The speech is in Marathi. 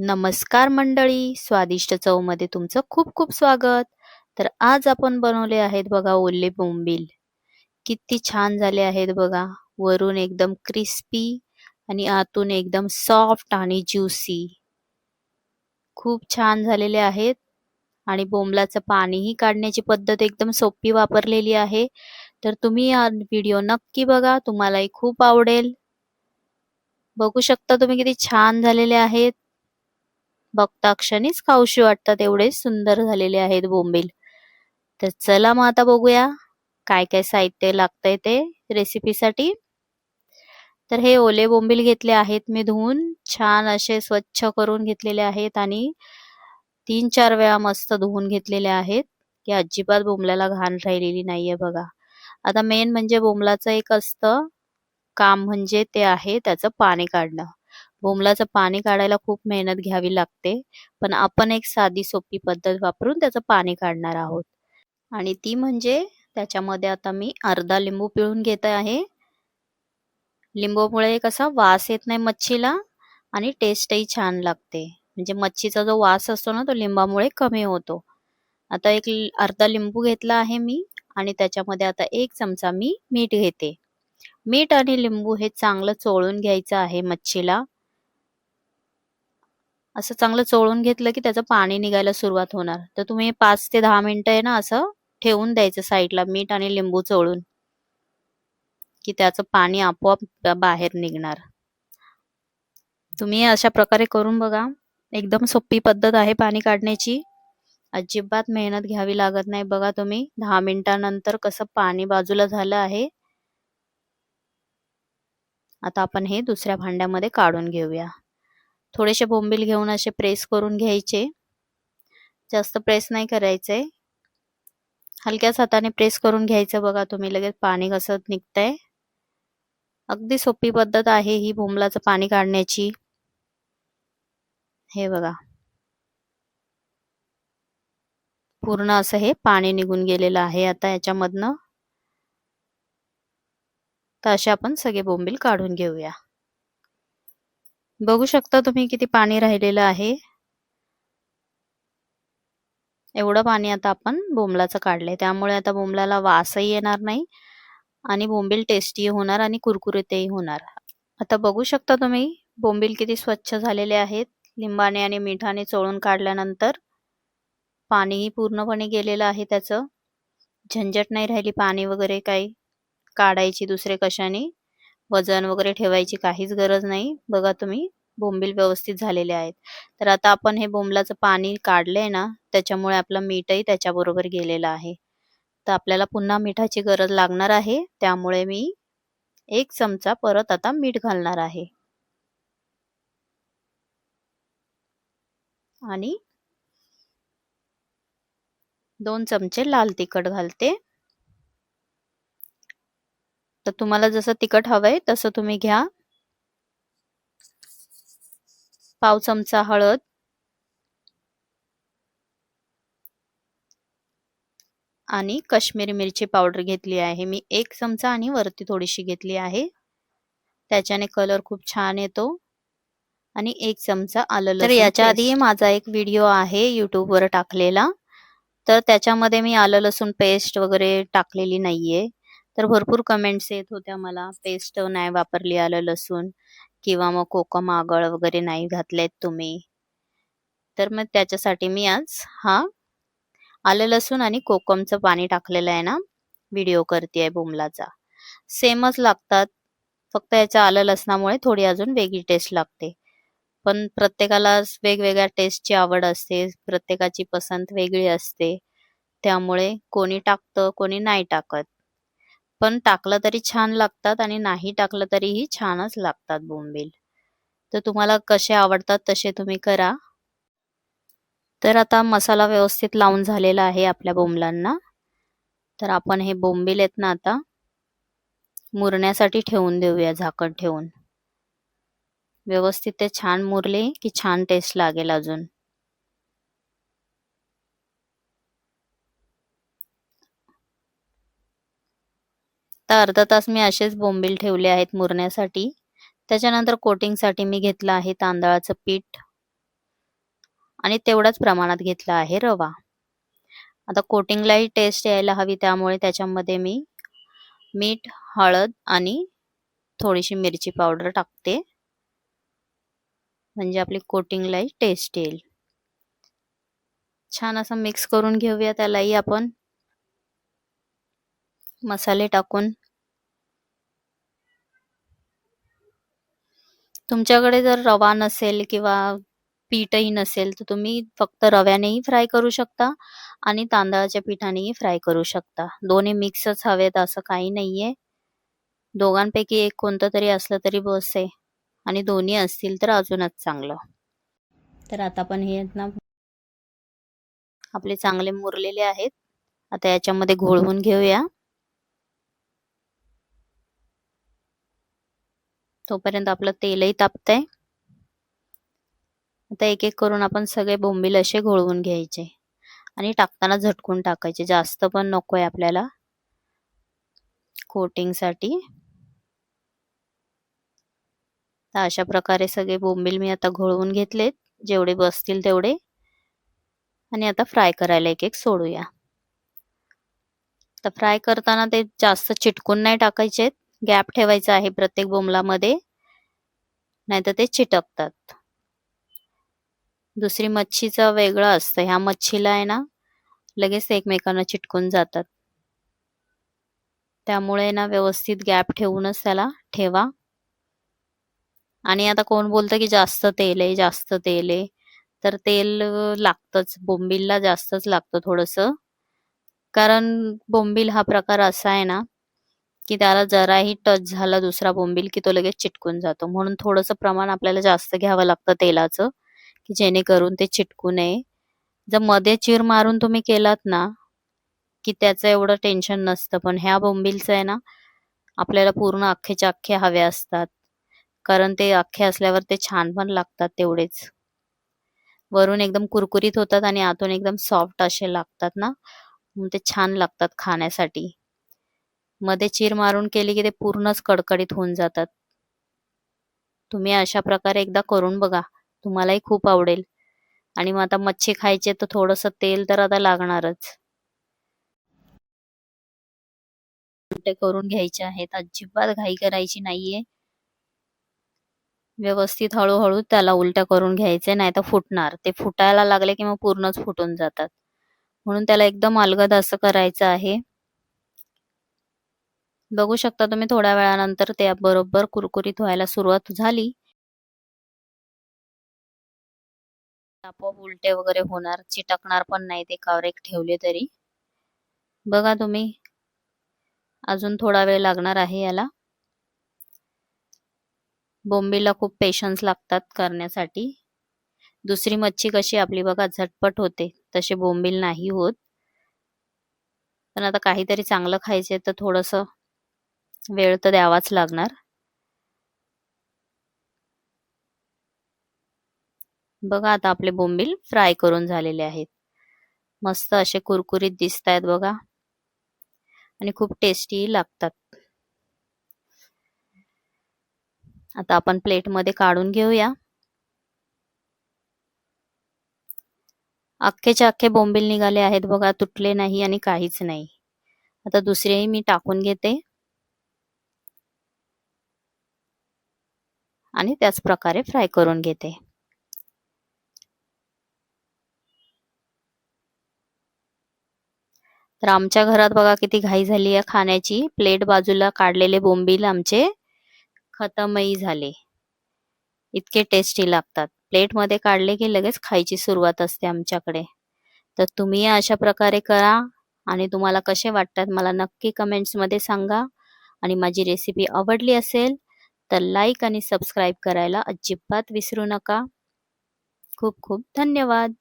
नमस्कार मंडळी स्वादिष्ट चवमध्ये तुमचं खूप खूप स्वागत. तर आज आपण बनवले आहेत बघा ओले बोंबील. किती छान झाले आहेत बघा. वरून एकदम क्रिस्पी आणि आतून एकदम सॉफ्ट आणि ज्युसी खूप छान झालेले आहेत. आणि बोंबलाचं पाणीही काढण्याची पद्धत एकदम सोपी वापरलेली आहे. तर तुम्ही हा व्हिडिओ नक्की बघा. तुम्हालाही खूप आवडेल. बघू शकता तुम्ही किती छान झालेले आहेत. बघता क्षणीच खाऊशी वाटतात एवढे सुंदर झालेले आहेत बोंबील. तर चला मग आता बघूया काय काय साहित्य लागतंय ते रेसिपीसाठी तर हे ओले बोंबील घेतले आहेत मी धुवून छान असे स्वच्छ करून घेतलेले आहेत आणि तीन चार वेळा मस्त धुवून घेतलेले आहेत. की अजिबात बोंबल्याला घाण राहिलेली नाहीये बघा. आता मेन म्हणजे बोंबलाचं एक असतं काम म्हणजे ते आहे त्याचं पाणी काढणं. बोमलाचं पाणी काढायला खूप मेहनत घ्यावी लागते. पण आपण एक साधी सोपी पद्धत वापरून त्याचं पाणी काढणार आहोत. आणि ती म्हणजे त्याच्यामध्ये आता मी अर्धा लिंबू पिळून घेत आहे. लिंबूमुळे कसा वास येत नाही मच्छीला आणि टेस्टही छान लागते. म्हणजे मच्छीचा जो वास असतो ना तो लिंबामुळे कमी होतो. आता एक अर्धा लिंबू घेतला आहे मी आणि त्याच्यामध्ये आता एक चमचा मी मीठ घेते. मीठ आणि लिंबू हे चांगलं चोळून घ्यायचं आहे मच्छीला. असं चांगलं चोळून घेतलं की त्याचं पाणी निघायला सुरुवात होणार. तर तुम्ही पाच ते दहा मिनिटं आहे ना असं ठेवून द्यायचं साईडला मीठ आणि लिंबू चोळून की त्याचं पाणी आपोआप बाहेर निघणार. तुम्ही अशा प्रकारे करून बघा. एकदम सोपी पद्धत आहे पाणी काढण्याची. अजिबात मेहनत घ्यावी लागत नाही बघा तुम्ही. दहा मिनिटानंतर कसं पाणी बाजूला झालं आहे. आता आपण हे दुसऱ्या भांड्यामध्ये काढून घेऊया. थोडेसे बोंबील घेऊन असे प्रेस करून घ्यायचे. जास्त प्रेस नाही करायचे. हलक्याच हाताने प्रेस करून घ्यायचं बघा तुम्ही लगेच पाणी कसं निघतंय. अगदी सोपी पद्धत आहे ही बोंबलाचं पाणी काढण्याची. हे बघा. पूर्ण असं हे पाणी निघून गेलेलं आहे आता याच्यामधनं. तर असे आपण सगळे बोंबील काढून घेऊया. बघू शकता तुम्ही किती पाणी राहिलेलं आहे. एवढं पाणी आता आपण बोंबलाचं काढलंय. त्यामुळे आता बोंबलाला वासही येणार नाही आणि बोंबील टेस्टी होणार आणि कुरकुरीतही होणार. आता बघू शकता तुम्ही बोंबील किती स्वच्छ झालेले आहेत. लिंबाने आणि मिठाने चोळून काढल्यानंतर पाणीही पूर्णपणे गेलेलं आहे त्याचं. झंझट नाही राहिली पाणी वगैरे काही काढायची दुसरे कशाने. वजन वगैरे ठेवायची काहीच गरज नाही. बघा तुम्ही बोंबील व्यवस्थित झालेले आहेत. तर आता आपण हे बोंबलाचं पाणी काढलंय ना त्याच्यामुळे आपलं मीठही त्याच्याबरोबर गेलेलं आहे. तर आपल्याला पुन्हा मिठाची गरज लागणार आहे. त्यामुळे मी एक चमचा परत आता मीठ घालणार आहे. आणि दोन चमचे लाल तिखट घालते. तर तुम्हाला जसं तिखट हवंय तसं तुम्ही घ्या. पाव चमचा हळद. आणि काश्मीरी मिरची पावडर घेतली आहे. मी एक चमचा आणि वरती थोडीशी घेतली आहे. त्याच्याने कलर खूप छान येतो. आणि एक चमचा आलं तर याच्या आधी माझा एक व्हिडिओ आहे युट्यूबवर टाकलेला. तर त्याच्यामध्ये मी आलं लसूण पेस्ट वगैरे टाकलेली नाहीये. तर भरपूर कमेंट्स येत होत्या मला. पेस्ट नाही वापरली आलं लसूण किंवा मग कोकम आगळ वगैरे नाही घातलेत तुम्ही. तर मग त्याच्यासाठी मी आज हा आलं लसूण आणि कोकमचं पाणी टाकलेलं आहे ना? व्हिडिओ करते बोमलाचा. सेमच लागतात. फक्त याच्या आलं लसणामुळे थोडी अजून वेगळी टेस्ट लागते. पण प्रत्येकाला वेगवेगळ्या टेस्टची आवड असते. प्रत्येकाची पसंत वेगळी असते. त्यामुळे कोणी टाकतं कोणी नाही टाकत. पण टाकलं तरी छान लागतात आणि नाही टाकलं तरीही छानच लागतात बोंबील. तर तुम्हाला कसे आवडतात तसे तुम्ही करा. तर आता मसाला व्यवस्थित लावून झालेला आहे आपल्या बोंबलांना. तर आपण हे बोंबील आहेत ना आता मुरण्यासाठी ठेवून देऊया झाकण ठेवून. व्यवस्थित ते छान मुरले की छान टेस्ट लागेल अजून. आता अर्धा तास मी असेच बोंबील ठेवले आहेत मुरण्यासाठी. त्याच्यानंतर कोटिंगसाठी मी घेतलं आहे तांदळाचं पीठ. आणि तेवढाच प्रमाणात घेतला आहे रवा. आता कोटिंगलाही टेस्ट यायला हवी त्यामुळे त्याच्यामध्ये मी मीठ हळद आणि थोडीशी मिरची पावडर टाकते. म्हणजे आपली कोटिंगलाही टेस्ट येईल. छान असं मिक्स करून घेऊया त्यालाही आपण. मसाले टाकून. तुमच्याकडे जर रवा नसेल किंवा पीठही नसेल तर तुम्ही फक्त रव्यानेही फ्राय करू शकता आणि तांदळाच्या पिठानेही फ्राय करू शकता. दोन्ही मिक्सच हवेत असं काही नाहीये. दोघांपैकी एक कोणतं तरी असलं तरी बस आहे आणि दोन्ही असतील तर अजूनच चांगलं. तर आता पण हे ना आपले चांगले मुरलेले आहेत. आता याच्यामध्ये घोळवून घेऊया. तोपर्यंत आपलं तेलही तापतंय. आता एक एक करून आपण सगळे बोंबील असे घोळवून घ्यायचे. आणि टाकताना झटकून टाकायचे. जास्त पण नकोय आपल्याला. कोटिंगसाठी. तर अशा प्रकारे सगळे बोंबील मी आता घोळवून घेतलेत. जेवढे बसतील तेवढे. आणि आता फ्राय करायला एक एक सोडूया. तर फ्राय करताना ते जास्त चिटकून नाही टाकायचेत. गॅप ठेवायचा आहे प्रत्येक बोंबलामध्ये नाहीतर ते चिटकतात. दुसरी मच्छीचं वेगळं असतं. ह्या मच्छीला आहे ना लगेच एकमेकांना चिटकून जातात. त्यामुळे ना व्यवस्थित गॅप ठेवूनच त्याला ठेवा. आणि आता कोण बोलतं की जास्त तेल आहे जास्त तेल आहे. तर तेल लागतंच. बोंबिलला जास्तच लागतं थोडस. कारण बोंबील हा प्रकार असा आहे ना की त्याला जराही टच झाला दुसरा बोंबील की तो लगेच चिटकून जातो. म्हणून थोडंसं प्रमाण आपल्याला जास्त घ्यावं लागतं तेलाचं की जेणेकरून ते चिटकू नये. जर मध्ये चिर मारून तुम्ही केलात ना की त्याचं एवढं टेन्शन नसतं. पण ह्या बोंबीलचं आहे ना आपल्याला पूर्ण अख्खेच्या अख्खे हवे असतात. कारण ते अख्खे असल्यावर ते छान पण लागतात तेवढेच. वरून एकदम कुरकुरीत होतात आणि आतून एकदम सॉफ्ट असे लागतात ना. ते छान लागतात खाण्यासाठी. मध्ये चीर मारून केली की ते पूर्णच कडकडीत होऊन जातात. तुम्ही अशा प्रकारे एकदा करून बघा. तुम्हालाही खूप आवडेल. आणि मग आता मच्छी खायचे तर थोडस तेल तर आता लागणारच. उलटे करून घ्यायचे आहेत. अजिबात घाई करायची नाहीये. व्यवस्थित हळूहळू त्याला उलट्या करून घ्यायचे नाही तर फुटणार. ते फुटायला लागले की मग पूर्णच फुटून जातात. म्हणून त्याला एकदम अलगद असं करायचं आहे. बघू शकता तुम्ही थोड्या वेळानंतर ते बरोबर कुरकुरीत व्हायला सुरुवात झाली. आपोआप उलटे वगैरे होणार चिटकणार पण नाही ते कावरेक ठेवले तरी. बघा तुम्ही अजून थोडा वेळ लागणार आहे याला. बोंबीला खूप पेशन्स लागतात करण्यासाठी. दुसरी मच्छी कशी आपली बघा झटपट होते. तसे बोंबील नाही होत. पण आता काहीतरी चांगलं खायचे तर थोडस वेळ तर द्यावाच लागणार. बघा आता आपले बोंबील फ्राय करून झालेले आहेत. मस्त असे कुरकुरीत दिसत आहेत बघा. आणि खूप टेस्टी लागतात. आता आपण प्लेटमध्ये काढून घेऊया. अख्खेचे अख्खे बोंबील निघाले आहेत बघा तुटले नाही आणि काहीच नाही. आता दुसरेही मी टाकून घेते. आणि त्याच प्रकारे फ्राय करून घेते. तर आमच्या घरात बघा किती घाई झाली आहे खाण्याची. प्लेट बाजूला काढलेले बोंबील आमचे खतमही झाले. इतके टेस्टी लागतात. प्लेटमध्ये काढले की लगेच खायची सुरुवात असते आमच्याकडे. तर तुम्ही अशा प्रकारे करा आणि तुम्हाला कसे वाटतात मला नक्की कमेंट्समध्ये सांगा. आणि माझी रेसिपी आवडली असेल तर लाईक आणि सबस्क्राईब करायला अजिबात विसरू नका. खूप खूप धन्यवाद.